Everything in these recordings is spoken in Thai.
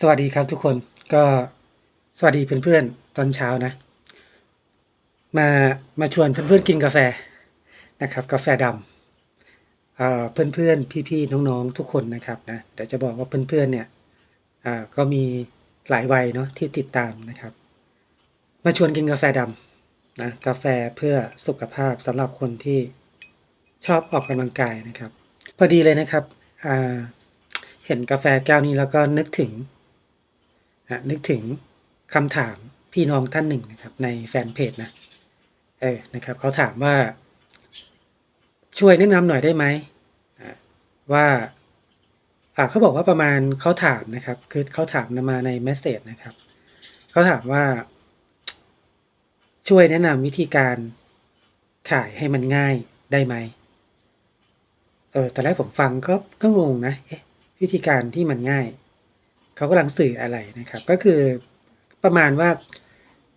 สวัสดีครับทุกคนก็สวัสดีเพื่อนๆตอนเช้านะ มามาชวนเพื่อนๆกินกาแฟนะครับ กาแฟดำเอ่อเพื่อนๆพี่ๆน้องๆทุกคนนะครับนะแต่จะบอกว่าเพื่อนๆเนี่ยก็มีหลายวัยเนาะที่ติดตามนะครับ มาชวนกินกาแฟดำนะกาแฟเพื่อสุขภาพสำหรับคนที่ชอบออกกำลังกายนะครับ พอดีเลยนะครับเห็นกาแฟแก้วนี้แล้วก็นึกถึง นึกถึงคำถามพี่น้องท่านหนึ่งนะครับในแฟนเพจนะ เออ นะครับเขาถามว่า ช่วยแนะนำหน่อยได้ไหมว่าอ่าเขาบอกว่าประมาณเขาถามนะครับ คือเขาถามมาในเมสเซจนะครับเขาถามว่า ช่วยแนะนำวิธีการขายให้มันง่ายได้ไหมเออตอนแรกผมฟังก็ก็งงนะเอ๊ะวิธีการที่มันง่าย เขากำลังสื่ออะไรนะครับ ก็คือประมาณว่า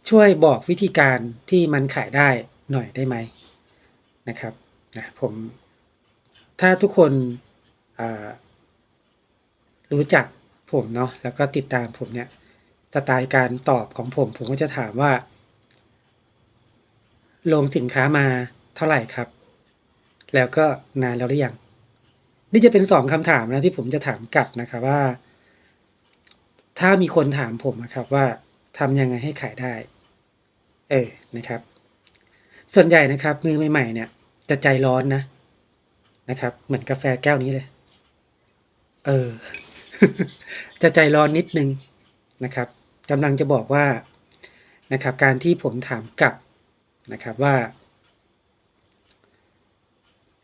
ช่วยบอกวิธีการที่มันขายได้หน่อยได้ไหมนะครับนะผมถ้าทุกคนรู้จักผมเนาะแล้วก็ติดตามผมเนี่ยสไตล์การตอบของผม ผมก็จะถามว่า ลงสินค้ามาเท่าไหร่ครับ แล้วก็นานแล้วหรือยังนี่จะเป็นสองคำถามนะที่ผมจะถามกลับนะครับว่า ถ้ามีคนถามผมนะครับว่าทำยังไงให้ขายได้ เออนะครับ ส่วนใหญ่นะครับมือใหม่ๆเนี่ย จะใจร้อนนะนะครับ เหมือนกาแฟแก้วนี้เลย เออ จะใจร้อนนิดนึงนะครับกำลังจะบอกว่านะครับ การที่ผมถามกลับนะครับว่า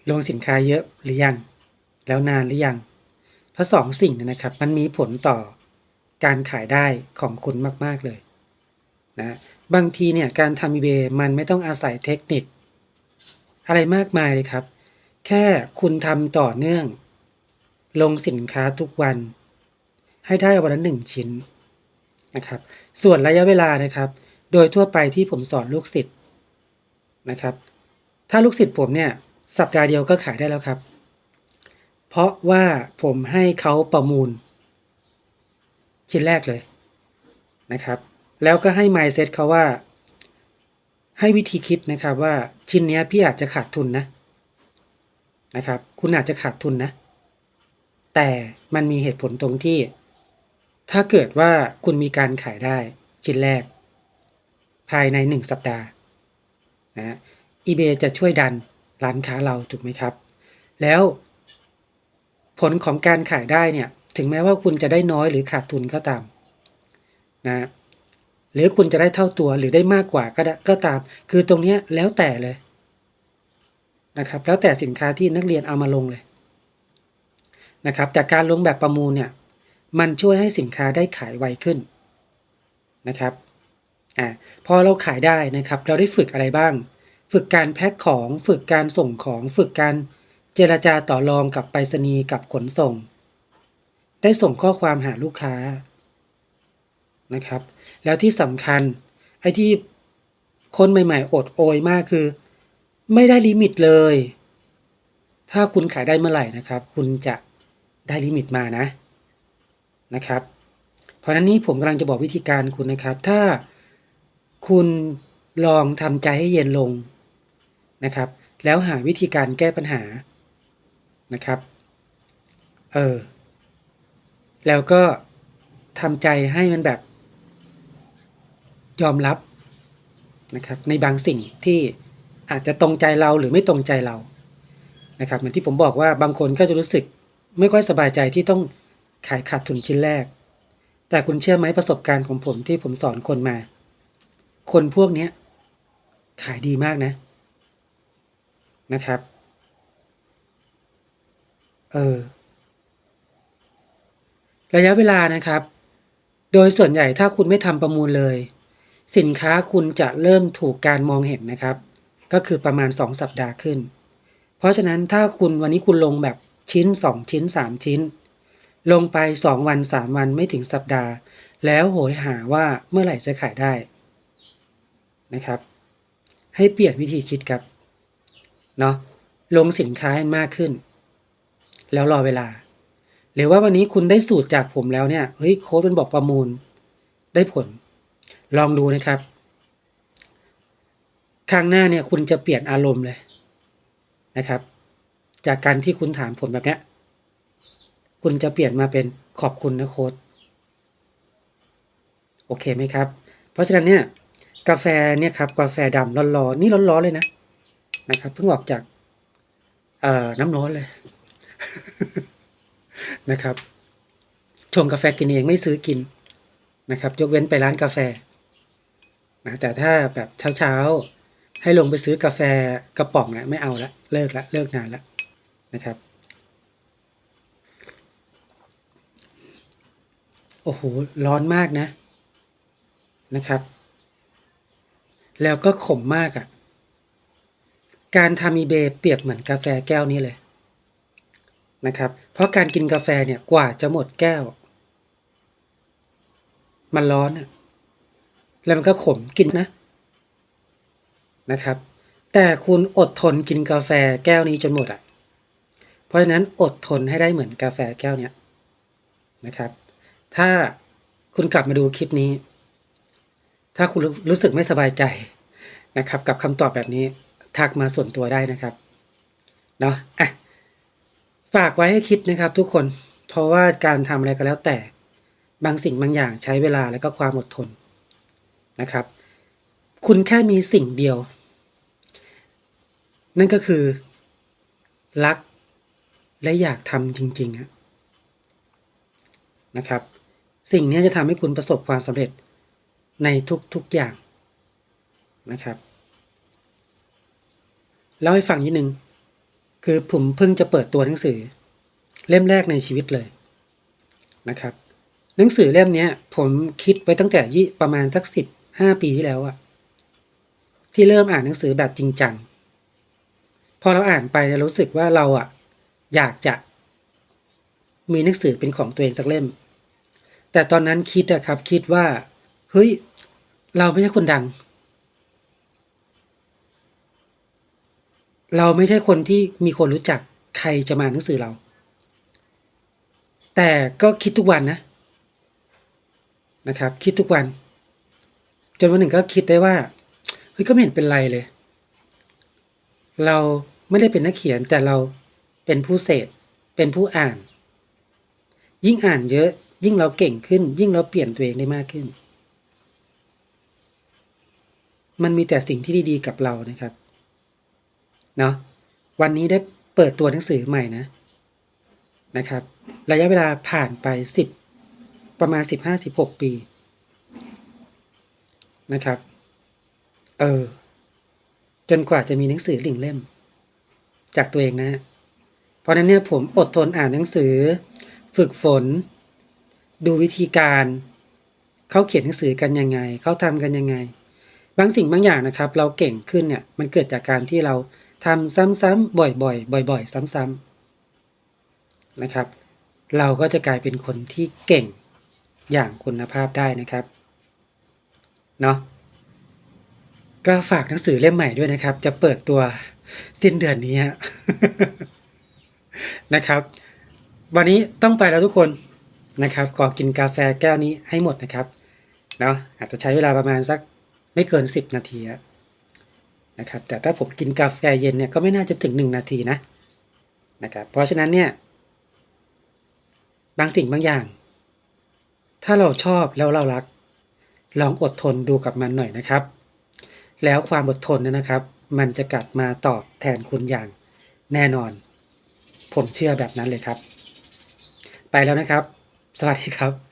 ลงสินค้าเยอะหรือยัง แล้วนานหรือยัง เพราะสองสิ่งนะครับ มันมีผลต่อ การขายได้ของคุณมาก ๆ เลยนะบางทีเนี่ยการทำ eBay มันไม่ต้องอาศัยเทคนิค อะไรมากมายเลยครับ แค่คุณทำต่อเนื่อง ลงสินค้าทุกวัน ให้ได้วันละหนึ่งชิ้นนะครับ ส่วนระยะเวลานะครับ โดยทั่วไปที่ผมสอนลูกศิษย์นะครับ ถ้าลูกศิษย์ผมเนี่ยสัปดาห์เดียวก็ขายได้แล้วครับ เพราะว่าผมให้เขาประมูล ชิ้นแรกเลยนะครับ แล้วก็ให้ mindset เขาว่า ให้วิธีคิดนะครับว่าชิ้นเนี้ยพี่อาจจะขาดทุนนะนะครับ คุณอาจจะขาดทุนนะ แต่มันมีเหตุผลตรงที่ ถ้าเกิดว่าคุณมีการขายได้ชิ้นแรก ภายในหนึ่งสัปดาห์นะ eBay จะช่วยดันร้านค้าเราถูกไหมครับ แล้วผลของการขายได้เนี่ย ถึงแม้ว่าคุณจะได้น้อยหรือขาดทุนก็ตามนะหรือคุณจะได้เท่าตัวหรือได้มากกว่าก็ได้ก็ตาม คือตรงนี้แล้วแต่เลยนะครับ แล้วแต่สินค้าที่นักเรียนเอามาลงเลยนะครับจากการลงแบบประมูลเนี่ย มันช่วยให้สินค้าได้ขายไวขึ้นนะครับอ่าพอเราขายได้นะครับ เราได้ฝึกอะไรบ้าง ฝึกการแพ็คของ ฝึกการส่งของ ฝึกการเจรจาต่อรองกับไปรษณีย์กับขนส่ง ได้ส่งข้อความหาลูกค้านะครับ แล้วที่สำคัญไอ้ที่คนใหม่ๆ อดโอยมากคือ ไม่ได้ลิมิตเลย ถ้าคุณขายได้เมื่อไหร่นะครับ คุณจะได้ลิมิตมานะนะครับ เพราะนั้นนี้ผมกำลังจะบอกวิธีการคุณนะครับ ถ้าคุณลองทำใจให้เย็นลงนะครับ แล้วหาวิธีการแก้ปัญหานะครับ เออ แล้วก็ทำใจให้มันแบบ ยอมรับนะครับ ในบางสิ่งที่อาจจะตรงใจเราหรือไม่ตรงใจเรานะครับเหมือนที่ผมบอกว่าบางคนก็จะรู้สึกไม่ค่อยสบายใจที่ต้องขายขาดทุนชิ้นแรก แต่คุณเชื่อไหมประสบการณ์ของผมที่ผมสอนคนมา คนพวกนี้ขายดีมากนะนะครับ เออ ระยะเวลานะครับ โดยส่วนใหญ่ถ้าคุณไม่ทำประมูลเลย สินค้าคุณจะเริ่มถูกการมองเห็นนะครับ ก็คือประมาณ 2 สัปดาห์ขึ้น เพราะฉะนั้นถ้าคุณวันนี้คุณลงแบบชิ้น 2 ชิ้น 3 ชิ้น ลงไป 2 วัน 3 วันไม่ถึงสัปดาห์ แล้วโหยหาว่าเมื่อไหร่จะขายได้นะครับ ให้เปลี่ยนวิธีคิดครับเนาะลงสินค้าให้มากขึ้น แล้วรอเวลา หรือว่าวันนี้คุณได้สูตรจากผมแล้วเนี่ยเฮ้ยโค้ดมันบอกประมูลได้ผล ลองดูนะครับ ครั้งหน้าเนี่ยคุณจะเปลี่ยนอารมณ์เลยนะครับ จากการที่คุณถามผมแบบเนี้ยคุณจะเปลี่ยนมาเป็นขอบคุณนะโค้ดโอเคไหมครับ เพราะฉะนั้นเนี่ยกาแฟเนี่ยครับกาแฟดำร้อนๆนี่ร้อนๆเลยนะนะครับเพิ่งออกจากเอ่อน้ำร้อนเลย นะครับ ชงกาแฟกินเองไม่ซื้อกินนะครับ ยกเว้นไปร้านกาแฟนะแต่ถ้าแบบเช้าๆ ให้ลงไปซื้อกาแฟกระป๋องเนี่ยไม่เอาละเลิกละเลิกนานละนะครับโอ้โหร้อนมากนะนะครับ แล้วก็ขมมากอะ่ะ การทำอีเบเปรียบเหมือนกาแฟแก้วนี้เลย นะครับ เพราะการกินกาแฟเนี่ยกว่าจะหมดแก้ว มันร้อนอะแล้วมันก็ขมกินนะนะครับ แต่คุณอดทนกินกาแฟแก้วนี้จนหมดอะ่ะ เพราะฉะนั้นอดทนให้ได้เหมือนกาแฟแก้วเนี้ยนะครับ ถ้าคุณกลับมาดูคลิปนี้ ถ้าคุณรู้รู้สึกไม่สบายใจนะครับ กับคำตอบแบบนี้ทักมาส่วนตัวได้นะครับ เนาะอะ ฝากไว้ให้คิดนะครับทุกคน เพราะว่าการทำอะไรก็แล้วแต่ บางสิ่งบางอย่างใช้เวลาและก็ความอดทนนะครับ คุณแค่มีสิ่งเดียว นั่นก็คือ รักและอยากทำจริงๆนะครับ สิ่งนี้จะทำให้คุณประสบความสำเร็จในทุกๆอย่างนะครับเล่าให้ฟังนิดนึง คือผมเพิ่งจะเปิดตัวหนังสือ เล่มแรกในชีวิตเลยนะครับ หนังสือเล่มนี้ผมคิดไว้ตั้งแต่ยี่ประมาณสักสิบห้าปีที่แล้วอะที่เริ่มอ่านหนังสือแบบจริงจังพอเราอ่านไปเรารู้สึกว่าเราอะอยากจะมีหนังสือเป็นของตัวเองสักเล่ม แต่ตอนนั้นคิดอะครับคิดว่า เฮ้ย เราไม่ใช่คนดัง เราไม่ใช่คนที่มีคนรู้จักใครจะมาหนังสือเรา แต่ก็คิดทุกวันนะนะครับ คิดทุกวัน จนวันหนึ่งก็คิดได้ว่าเฮ้ยก็ไม่เห็นเป็นไรเลย เราไม่ได้เป็นนักเขียนแต่เราเป็นผู้เสพเป็นผู้อ่าน ยิ่งอ่านเยอะ ยิ่งเราเก่งขึ้น ยิ่งเราเปลี่ยนตัวเองได้มากขึ้น มันมีแต่สิ่งที่ดีๆกับเรานะครับ เนาะวันนี้ได้เปิดตัวหนังสือใหม่นะนะครับ ระยะเวลาผ่านไปสิบประมาณสิบห้าสิบหกปีนะครับ เออ จนกว่าจะมีหนังสือหนึ่งเล่ม จากตัวเองนะ เพราะฉะนั้นเนี่ยผมอดทนอ่านหนังสือ ฝึกฝน ดูวิธีการเขาเขียนหนังสือกันยังไงเขาทำกันยังไง บางสิ่งบางอย่างนะครับ เราเก่งขึ้นเนี่ย มันเกิดจากการที่เรา ทำซ้ำๆบ่อยๆบ่อย ๆ ซ้ำๆนะครับ เราก็จะกลายเป็นคนที่เก่งอย่างคุณภาพได้นะครับเนาะก็ฝากหนังสือเล่มใหม่ด้วยนะครับ จะเปิดตัวสิ้นเดือนนี้นะครับ วันนี้ต้องไปแล้วทุกคนนะครับขอกินกาแฟแก้วนี้ให้หมดนะครับเนาะอาจจะใช้เวลาประมาณสักไม่เกินสิบนาทีอะ นะครับ แต่ถ้าผมกินกาแฟเย็นเนี่ยก็ไม่น่าจะถึงหนึ่งนาทีนะนะครับ เพราะฉะนั้นเนี่ย บางสิ่งบางอย่าง ถ้าเราชอบแล้วเรารัก ลองอดทนดูกับมันหน่อยนะครับ แล้วความอดทนเนยนะครับ มันจะกลับมาตอบแทนคุณอย่างแน่นอน ผมเชื่อแบบนั้นเลยครับ ไปแล้วนะครับ สวัสดีครับ